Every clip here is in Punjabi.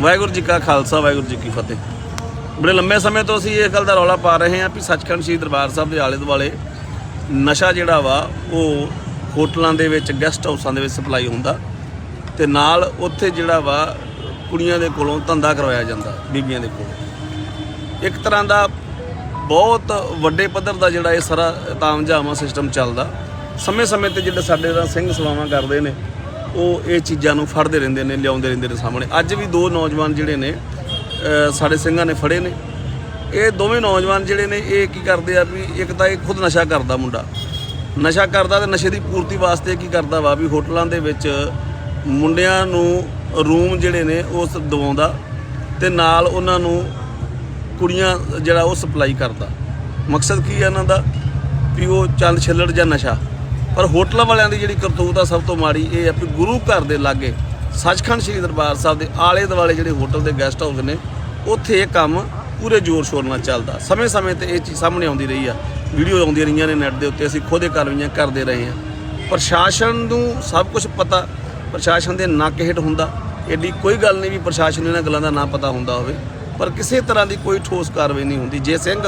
ਵਾਹਿਗੁਰੂ ਜੀ ਕਾ ਖਾਲਸਾ, ਵਾਹਿਗੁਰੂ ਜੀ ਕੀ ਫਤਿਹ। ਬੜੇ ਲੰਮੇ ਸਮੇਂ ਤੋਂ ਅਸੀਂ ਇਹ ਗੱਲ ਦਾ ਰੌਲਾ ਪਾ ਰਹੇ ਹਾਂ ਵੀ ਸੱਚਖੰਡ ਸ੍ਰੀ ਦਰਬਾਰ ਸਾਹਿਬ ਦੇ ਆਲੇ ਦੁਆਲੇ ਨਸ਼ਾ ਜਿਹੜਾ ਵਾ, ਉਹ ਹੋਟਲਾਂ ਦੇ ਵਿੱਚ ਗੈਸਟ ਹਾਊਸਾਂ ਦੇ ਵਿੱਚ ਸਪਲਾਈ ਹੁੰਦਾ ਤੇ ਨਾਲ ਉੱਥੇ ਜਿਹੜਾ ਵਾ, ਕੁੜੀਆਂ ਦੇ ਕੋਲੋਂ ਧੰਦਾ ਕਰਵਾਇਆ ਜਾਂਦਾ, ਬੀਬੀਆਂ ਦੇ ਕੋਲੋਂ। ਇੱਕ ਤਰ੍ਹਾਂ ਦਾ ਬਹੁਤ ਵੱਡੇ ਪੱਧਰ ਦਾ ਜਿਹੜਾ ਇਹ ਸਾਰਾ ਤਾਮਝਾਮਾ ਸਿਸਟਮ ਚੱਲਦਾ। ਸਮੇਂ-ਸਮੇਂ ਤੇ ਜਿਹੜੇ ਸਾਡੇ ਨਾਲ ਸਿੰਘ ਸਵਾਵਾਂ ਕਰਦੇ ਨੇ ਉਹ ਇਹ ਚੀਜ਼ਾਂ ਨੂੰ ਫੜਦੇ ਰਹਿੰਦੇ ਨੇ, ਲਿਆਉਂਦੇ ਰਹਿੰਦੇ ਨੇ ਸਾਹਮਣੇ। ਅੱਜ ਵੀ ਦੋ ਨੌਜਵਾਨ ਜਿਹੜੇ ਨੇ ਸਾਡੇ ਸਿੰਘਾਂ ਨੇ ਫੜੇ ਨੇ। ਇਹ ਦੋਵੇਂ ਨੌਜਵਾਨ ਜਿਹੜੇ ਨੇ, ਇਹ ਕੀ ਕਰਦੇ ਆ ਵੀ ਇੱਕ ਤਾਂ ਇਹ ਖੁਦ ਨਸ਼ਾ ਕਰਦਾ ਮੁੰਡਾ। ਨਸ਼ਾ ਕਰਦਾ ਤੇ ਨਸ਼ੇ ਦੀ ਪੂਰਤੀ ਵਾਸਤੇ ਕੀ ਕਰਦਾ ਵਾ ਵੀ ਹੋਟਲਾਂ ਦੇ ਵਿੱਚ ਮੁੰਡਿਆਂ ਨੂੰ ਰੂਮ ਜਿਹੜੇ ਨੇ ਉਸ ਦਵਾਉਂਦਾ ਤੇ ਨਾਲ ਉਹਨਾਂ ਨੂੰ ਕੁੜੀਆਂ ਜਿਹੜਾ ਉਹ ਸਪਲਾਈ ਕਰਦਾ। ਮਕਸਦ ਕੀ ਹੈ ਇਹਨਾਂ ਦਾ? ਵੀ ਉਹ ਚੰਦ ਛਿੱਲੜ ਜਾਂ ਨਸ਼ਾ। ਪਰ ਹੋਟਲਾਂ ਵਾਲਿਆਂ ਦੀ ਜਿਹੜੀ ਕਰਤੂਤ ਆ ਸਭ ਤੋਂ ਮਾੜੀ ਇਹ ਆ ਵੀ ਗੁਰੂ ਘਰ ਦੇ ਲਾਗੇ ਸੱਚਖੰਡ ਸ੍ਰੀ ਦਰਬਾਰ ਸਾਹਿਬ ਦੇ ਆਲੇ ਦੁਆਲੇ ਜਿਹੜੇ ਹੋਟਲ ਦੇ ਗੈਸਟ ਹਾਊਸ ਨੇ, ਉੱਥੇ ਇਹ ਕੰਮ ਪੂਰੇ ਜ਼ੋਰ ਸ਼ੋਰ ਨਾਲ ਚੱਲਦਾ। ਸਮੇਂ-ਸਮੇਂ ਤੇ ਇਹ ਚੀਜ਼ ਸਾਹਮਣੇ ਆਉਂਦੀ ਰਹੀ ਆ। ਵੀਡੀਓ ਆਉਂਦੀਆਂ ਰਹੀਆਂ ਨੇ ਨੈਟ ਦੇ ਉੱਤੇ, ਅਸੀਂ ਖੁਦ ਇਹ ਕਾਰਵਾਈਆਂ ਕਰਦੇ ਰਹੇ ਹਾਂ। ਪ੍ਰਸ਼ਾਸਨ ਨੂੰ ਸਭ ਕੁਝ ਪਤਾ, ਪ੍ਰਸ਼ਾਸਨ ਦੇ ਨੱਕ ਹੇਠ ਹੁੰਦਾ। ਐਡੀ ਕੋਈ ਗੱਲ ਨਹੀਂ ਵੀ ਪ੍ਰਸ਼ਾਸਨ ਨੂੰ ਇਹਨਾਂ ਗੱਲਾਂ ਦਾ ਨਾ ਪਤਾ ਹੁੰਦਾ ਹੋਵੇ। ਪਰ ਕਿਸੇ ਤਰ੍ਹਾਂ ਦੀ ਕੋਈ ਠੋਸ ਕਾਰਵਾਈ ਨਹੀਂ ਹੁੰਦੀ। ਜੇ ਸਿੰਘ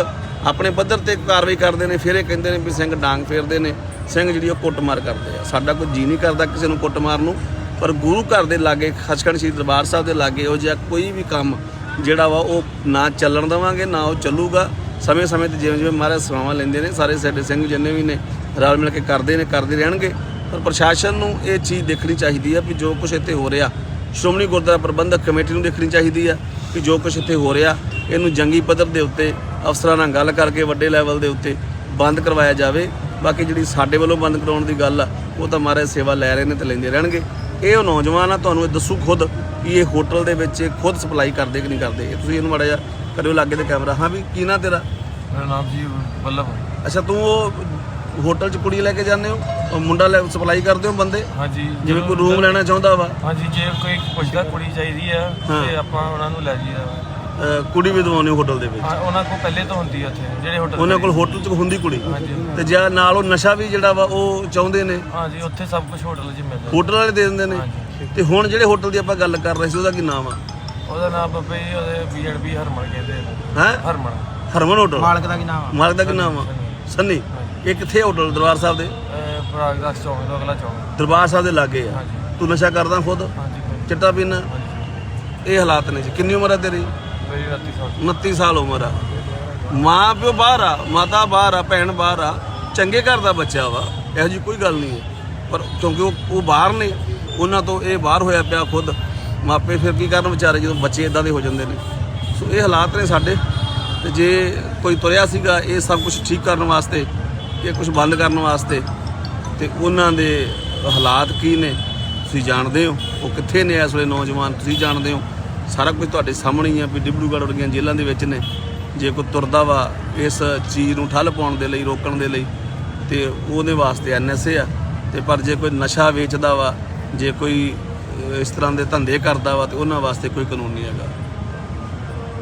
ਆਪਣੇ ਪੱਧਰ ਤੇ ਕਾਰਵਾਈ ਕਰਦੇ ਨੇ, ਫਿਰ ਇਹ ਕਹਿੰਦੇ ਨੇ ਵੀ ਸਿੰਘ ਡਾਂਗ ਫੇਰਦੇ ਨੇ। ਸਿੰਘ ਜਿਹੜੀ ਉਹ ਕੁੱਟਮਾਰ ਕਰਦੇ ਆ। ਸਾਡਾ ਕੋਈ ਜੀ ਨਹੀਂ ਕਰਦਾ ਕਿਸੇ ਨੂੰ ਕੁੱਟਮਾਰ ਨੂੰ। ਪਰ ਗੁਰੂ ਘਰ ਦੇ ਲਾਗੇ ਖਸਕਣ ਸ੍ਰੀ ਦਰਬਾਰ ਸਾਹਿਬ ਦੇ ਲਾਗੇ ਉਹ ਜਿਹਾ ਕੋਈ ਵੀ ਕੰਮ ਜਿਹੜਾ ਵਾ ਉਹ ਨਾ ਚੱਲਣ ਦੇਵਾਂਗੇ, ਨਾ ਉਹ ਚੱਲੂਗਾ। ਸਮੇਂ ਸਮੇਂ ਤੇ ਜਿਵੇਂ ਜਿਵੇਂ ਮਹਾਰਾਜ ਸੇਵਾਵਾਂ ਲੈਂਦੇ ਨੇ, ਸਾਰੇ ਸਾਡੇ ਸਿੰਘ ਜਿੰਨੇ ਵੀ ਨੇ, ਰਲ ਮਿਲ ਕੇ ਕਰਦੇ ਨੇ, ਕਰਦੇ ਰਹਿਣਗੇ। ਪਰ ਪ੍ਰਸ਼ਾਸਨ ਨੂੰ ਇਹ ਚੀਜ਼ ਦੇਖਣੀ ਚਾਹੀਦੀ ਆ ਵੀ ਜੋ ਕੁਝ ਇੱਥੇ ਹੋ ਰਿਹਾ, ਸ਼੍ਰੋਮਣੀ ਗੁਰਦੁਆਰਾ ਪ੍ਰਬੰਧਕ ਕਮੇਟੀ ਨੂੰ ਦੇਖਣੀ ਚਾਹੀਦੀ ਆ। ਕਿ ਜੋ ਕੁਝ ਇੱਥੇ ਹੋ ਰਿਹਾ ਇਹਨੂੰ ਜੰਗੀ ਪੱਧਰ ਦੇ ਉੱਤੇ ਅਫਸਰਾਂ ਨਾਲ ਗੱਲ ਕਰਕੇ ਵੱਡੇ ਲੈਵਲ ਦੇ ਉੱਤੇ ਬੰਦ ਕਰਵਾਇਆ ਜਾਵੇ। ਬਾਕੀ ਜਿਹੜੀ ਸਾਡੇ ਵੱਲੋਂ ਬੰਦ ਕਰਾਉਣ ਦੀ ਗੱਲ ਆ ਉਹ ਤਾਂ ਮਹਾਰਾਜ ਸੇਵਾ ਲੈ ਰਹੇ ਨੇ ਤੇ ਲੈਂਦੇ ਰਹਿਣਗੇ। ਇਹ ਉਹ ਨੌਜਵਾਨ ਆ ਤੁਹਾਨੂੰ ਇਹ ਦੱਸੂ ਖੁਦ ਕਿ ਇਹ ਹੋਟਲ ਦੇ ਵਿੱਚ ਖੁਦ ਸਪਲਾਈ ਕਰਦੇ ਕਿ ਨਹੀਂ ਕਰਦੇ। ਤੁਸੀਂ ਇਹਨੂੰ ਮਾੜਾ ਜਿਹਾ ਕਰਿਓ ਲਾਗੇ ਤੇ ਕੈਮਰਾ। ਹਾਂ ਵੀ ਕੀ ਨਾਂ ਤੇਰਾ? ਮੇਰਾ ਨਾਮ ਜੀ ਬੱਲਭ। ਅੱਛਾ ਤੂੰ ਉਹ ਹੋਟਲ 'ਚ ਕੁੜੀ ਲੈ ਕੇ ਜਾਂਦੇ ਹੋ ਉਹ ਮੁੰਡਾ ਲੈ ਸਪਲਾਈ ਕਰਦੇ ਹੋ ਬੰਦੇ? ਹਾਂਜੀ ਜਿਵੇਂ ਕੋਈ ਰੂਮ ਲੈਣਾ ਚਾਹੁੰਦਾ ਵਾ। ਹਾਂਜੀ ਜੇ ਕੋਈ ਪੁੱਛਦਾ ਕੁੜੀ ਚਾਹੀਦੀ ਆ ਹਾਂ। ਤੇ ਆਪਾਂ ਉਹਨਾਂ ਨੂੰ ਲੈ ਜੀਦਾ ਅਹ ਕੁੜੀ ਵੀ ਦਵਾਉਂਦੇ ਹੋ ਹੋਟਲ ਦੇ ਵਿੱਚ? ਹਾਂ ਉਹਨਾਂ ਕੋਲ ਪਹਿਲੇ ਤੋਂ ਹੁੰਦੀ ਆ ਉੱਥੇ ਜਿਹੜੇ ਹੋਟਲ ਉਹਨਾਂ ਕੋਲ ਹੋਟਲ 'ਚ ਹੁੰਦੀ ਕੁੜੀ? ਹਾਂਜੀ ਤੇ ਜਾਂ ਨਾਲ ਉਹ ਨਸ਼ਾ ਵੀ ਜਿਹੜਾ ਵਾ ਉਹ ਚਾਹੁੰਦੇ ਨੇ? ਹਾਂਜੀ ਉੱਥੇ ਸਭ ਕੁਝ ਹੋਟਲ 'ਚ ਮਿਲਦਾ। ਹੋਟਲ ਵਾਲੇ ਦੇ ਦਿੰਦੇ ਨੇ? ਹਾਂਜੀ। ਤੇ ਹੁਣ ਜਿਹੜੇ ਹੋਟਲ ਦੀ ਆਪਾਂ ਗੱਲ ਕਰ ਰਹੇ ਸੀ ਉਹਦਾ ਕੀ ਨਾਮ ਆ? ਉਹਦਾ ਨਾਮ ਬੱਬੇ ਜੀ ਉਹਦੇ ਬੀਐਡਬੀ ਹਰਮਨ ਕਹਿੰਦੇ ਨੇ। ਹੈ? ਹਰਮਨ। ਹਰਮਨ ਹੋਟਲ? ਮਾਲਕ ਦਾ ਕੀ ਨਾਮ ਆ? ਮਾਲਕ ਦਾ ਕੀ ਨਾਮ ਆ? ਸੰਨੀ। ਇਹ ਕਿੱਥੇ ਹੋਟਲ ਦਰਬਾਰ ਸਾਹਿਬ ਦੇ? ਇਹ ਪ੍ਰਾਗ ਦਾ ਚੌਂਕ ਤੋਂ ਅਗਲਾ ਚੌਂਕ। ਦਰਬਾਰ ਸਾਹਿਬ ਦੇ ਲਾਗੇ ਆ। ਹਾਂਜੀ। ਤੂੰ ਨਸ਼ਾ ਕਰਦਾ ਖੁਦ? ਹਾਂਜੀ ਕੋਈ- ਚਿੱਟਾ ਪੀਣਾ ਇਹ ਹਾਲਾਤ ਨੇ ਜੀ। ਕਿੰਨੀ ਉਮਰ ਆ ਤੇਰੀ? ਮੇਰੀ ਰਾਤੀ ਸੌ 29 ਸਾਲ ਉਮਰ ਆ। ਮਾਂ ਪਿਓ ਬਾਹਰ ਆ ਮਾਤਾ ਬਾਹਰ ਆ ਭੈਣ ਬਾਹਰ ਆ। ਚੰਗੇ ਘਰ ਦਾ ਬੱਚਾ ਵਾ। ਇਹੋ ਜੀ ਕੋਈ ਗੱਲ ਨਹੀਂ ਹੈ। ਪਰ ਕਿਉਂਕਿ ਉਹ ਉਹ ਬਾਹਰ ਨੇ। ਉਹਨਾਂ ਤੋਂ ਇਹ ਬਾਹਰ ਹੋਇਆ ਪਿਆ ਖੁਦ। ਮਾਪੇ ਫਿਰ ਕੀ ਕਰਨ ਵਿਚਾਰੇ ਜਦੋਂ ਬੱਚੇ ਇਦਾਂ ਦੇ ਹੋ ਜਾਂਦੇ ਨੇ? ਸੋ ਇਹ ਹਾਲਾਤ ਨੇ ਸਾਡੇ। ਤੇ ਜੇ ਕੋਈ ਤੁਰਿਆ ਸੀਗਾ ਇਹ ਸਭ ਕੁਝ ਠੀਕ ਕਰਨ ਵਾਸਤੇ ਇਹ ਕੁਝ ਬੰਦ ਕਰਨ ਵਾਸਤੇ ਤੇ ਉਹਨਾਂ ਦੇ ਹਾਲਾਤ ਕੀ ਨੇ? ਤੁਸੀਂ ਜਾਣਦੇ ਹੋ? ਉਹ ਕਿੱਥੇ ਨੇ ਇਸ ਵੇਲੇ ਨੌਜਵਾਨ? ਤੁਸੀਂ ਜਾਣਦੇ ਹੋ? ਸਾਰਾ ਕੁਝ ਤੁਹਾਡੇ ਸਾਹਮਣੇ ਹੀ ਆ ਵੀ ਡਿਬੜੂਗੜ੍ਹ ਵਰਗੀਆਂ ਜੇਲ੍ਹਾਂ ਦੇ ਵਿੱਚ ਨੇ। ਜੇ ਕੋਈ ਤੁਰਦਾ ਵਾ ਇਸ ਚੀਜ਼ ਨੂੰ ਠੱਲ ਪਾਉਣ ਦੇ ਲਈ, ਰੋਕਣ ਦੇ ਲਈ, ਤੇ ਉਹਦੇ ਵਾਸਤੇ ਐਨਐਸਏ ਆ। ਤੇ ਪਰ ਜੇ ਕੋਈ ਨਸ਼ਾ ਵੇਚਦਾ ਵਾ, ਜੇ ਕੋਈ ਇਸ ਤਰ੍ਹਾਂ ਦੇ ਧੰਦੇ ਕਰਦਾ ਵਾ, ਤੇ ਉਹਨਾਂ ਵਾਸਤੇ ਕੋਈ ਕਾਨੂੰਨ ਨਹੀਂ ਹੈਗਾ।